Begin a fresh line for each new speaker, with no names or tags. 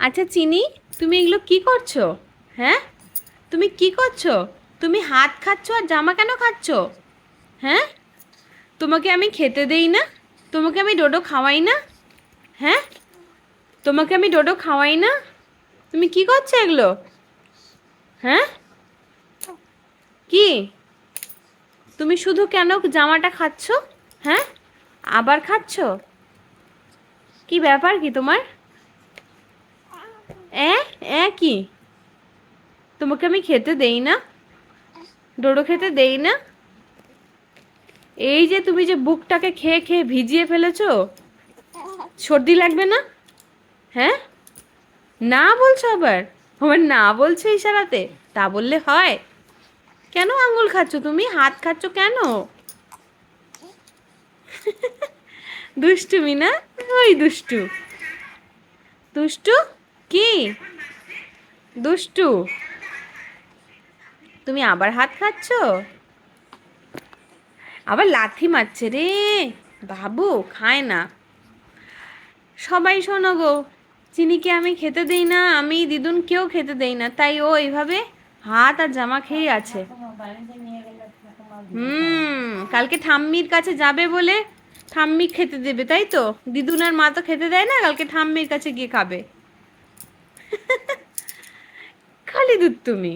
আচ্ছা চিনি, তুমি এগুলো কি করছ? হ্যাঁ? তুমি কি করছ? তুমি হাত খাচ্ছ আর জামা কেন খাচ্ছ? হ্যাঁ? তোমাকে আমি খেতে দেই না? তোমাকে আমি ডোডো খাওয়াই না? হ্যাঁ? তোমাকে আমি ডোডো খাওয়াই না? তুমি কি করছ এগুলো? হ্যাঁ? কি? তুমি শুধু কেন জামাটা খাচ্ছ? হ্যাঁ? আবার খাচ্ছ? কি ব্যাপার কি তোমার? এ এ তোমাকে আমি খেতে দেই না? ডোডো খেতে দেই না? এই যে তুমি যে বুকটাকে খেয়ে খেয়ে ভিজিয়ে ফেলেছো, সর্দি লাগবে না? হ্যাঁ? না বলছো আবার? আমার না বলছো ইশারাতে তা বললে হয়। কেন আঙুল খাচ্ছ তুমি? হাত খাচ্ছ কেন? দুষ্টুমি না? ওই দুষ্টু। দুষ্টু? কি? দুষ্টু, তুমি আবার হাত খাচ্ছ? আবার লাথি মারছে রে। বাবু, খায় না। সবাই শোনো গো, চিনিকে আমি খেতে দেই না, আমি দিদুন কেউ খেতে দেই না, তাই ও এইভাবে হাত আর জামা খেয়ে আছে। হুম, কালকে ঠাম্মির কাছে যাবে বলে ঠাম্মি খেতে দেবে, তাই তো? দিদুন আর মা তো খেতে দেয় না, কালকে ঠাম্মির কাছে গিয়ে খাবে। খালি তুমি?